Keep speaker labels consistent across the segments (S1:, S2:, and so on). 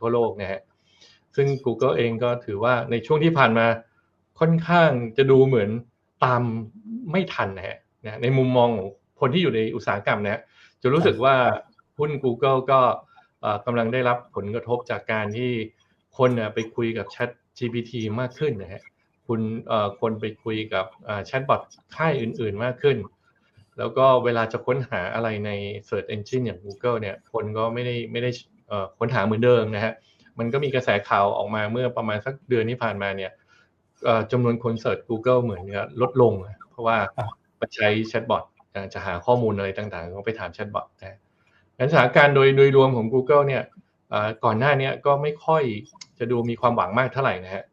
S1: ทั่วโลกนะฮะซึ่ง Google เองก็ถือว่าในช่วงที่ผ่านมาค่อนข้างจะดูเหมือนตามไม่ทันนะฮะในมุมมองของคนที่อยู่ในอุตสาหกรรมนะฮะจะรู้สึกว่าหุ้น Google ก็กำลังได้รับผลกระทบจากการที่คนไปคุยกับ Chat GPT มากขึ้นนะฮะคุณคนไปคุยกับแชทบอทค่ายอื่น ๆ มากขึ้น แล้วก็เวลาจะค้นหาอะไรใน Search Engine อย่าง Google เนี่ย คนก็ไม่ได้ไม่ได้ ค้นหาเหมือนเดิมนะฮะมันก็มีกระแสข่าวออกมาเมื่อประมาณสักเดือนที่ผ่านมาเนี่ยจำนวนคนเสิร์ช Google เหมือนกับลดลง เพราะว่าไปใช้แชทบอทจะหาข้อมูลอะไรต่างๆก็ไปถามแชทบอทนะงั้นสถานการณ์โดยโดยรวมของ Google เนี่ยก่อนหน้านี้ก็ไม่ค่อยจะดูมีความหวังมากเท่าไหร่นะฮะ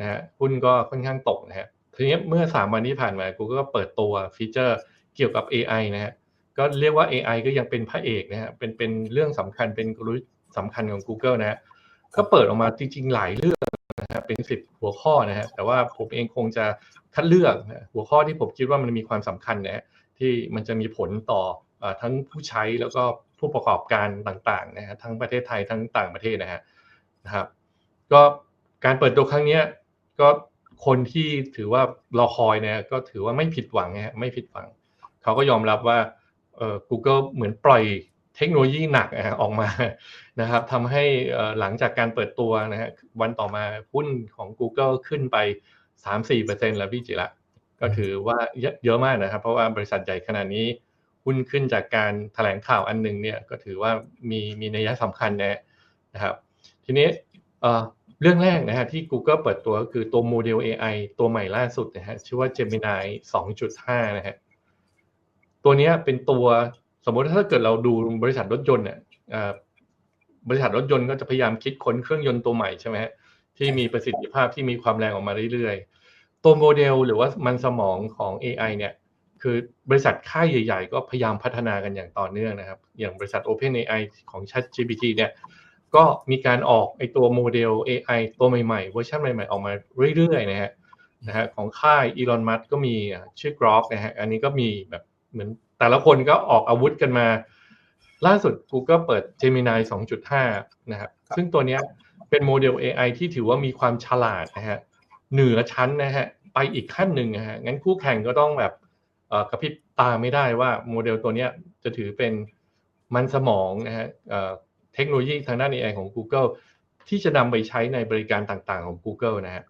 S1: นะฮะหุ้นก็ค่อนข้างตกนะฮะทีนี้เมื่อ 3 วันที่ผ่านมา Google ก็เปิดตัวฟีเจอร์เกี่ยวกับ AI นะฮะ ก็เรียกว่า AI ก็ยังเป็นพระเอกนะฮะเป็นเป็นเรื่องสำคัญเป็นกลยุทธ์สำคัญของ Google นะฮะก็เปิดออกมาจริง ๆ หลายเรื่องนะฮะเป็นสิบหัวข้อนะฮะแต่ว่าผมเองคงจะคัดเลือกหัวข้อที่ผมคิดว่ามันมีความสำคัญนะฮะที่มันจะมีผลต่อทั้งผู้ใช้แล้วก็ผู้ประกอบการต่างๆนะฮะทั้งประเทศไทยทั้งต่างประเทศนะฮะนะครับ ก็การเปิดตัวครั้งนี้ก็คนที่ถือว่ารอคอยเนี่ยก็ถือว่าไม่ผิดหวังนะฮะไม่ผิดหวังเขาก็ยอมรับว่า เอ่อ Google เหมือนปล่อยเทคโนโลยีหนักออกมานะครับทำให้หลังจากการเปิดตัวนะฮะวันต่อมาหุ้นของ Google ขึ้นไป 3-4%แล้วพี่จิระก็ถือว่าเยอะมากนะครับ เพราะว่าบริษัทใหญ่ขนาดนี้หุ้นขึ้นจากการแถลงข่าวอันหนึ่งเนี่ยก็ถือว่ามีมีนัยสำคัญนะครับ ทีนี้เรื่องแรกนะฮะที่ Google เปิดตัวก็คือตัวโมเดล AI ตัวใหม่ล่าสุดนะฮะชื่อว่า Gemini 2.5 นะฮะ ตัวนี้เป็นตัวสมมติถ้าเกิดเราดูบริษัทรถยนต์เนี่ยบริษัทรถยนต์ก็จะพยายามคิดค้นเครื่องยนต์ตัวใหม่ใช่ไหมฮะที่มีประสิทธิภาพที่มีความแรงออกมาเรื่อยๆ ตัวโมเดลหรือว่ามันสมองของ AI เนี่ยคือบริษัทค่ายใหญ่ ๆ ก็พยายามพัฒนากันอย่างต่อเนื่องนะครับ อย่างบริษัท OpenAI ของ ChatGPT เนี่ยก็มีการออกไอตัวโมเดล AI ตัวใหม่ๆเวอร์ชันใหม่ๆ ออกมาเรื่อยๆนะฮะนะฮะของค่ายอีลอนมัสก็มีชื่อ Grok นะฮะอันนี้ก็มีแบบ เหมือนแต่ละคนก็ออกอาวุธกันมา ล่าสุด Google เปิด Gemini 2.5 นะครับ ซึ่งตัวนี้เป็นโมเดล AI ที่ถือว่ามีความฉลาดนะฮะเหนือชั้นนะฮะไปอีกขั้นหนึ่งนะฮะงั้นคู่แข่งก็ต้องแบบกระพริบตาไม่ได้ว่าโมเดลตัวนี้จะถือเป็นมันสมองนะฮะเทคโนโลยีทางด้าน AI ของ Google ที่จะนำไปใช้ในบริการต่างๆของ Google นะฮะ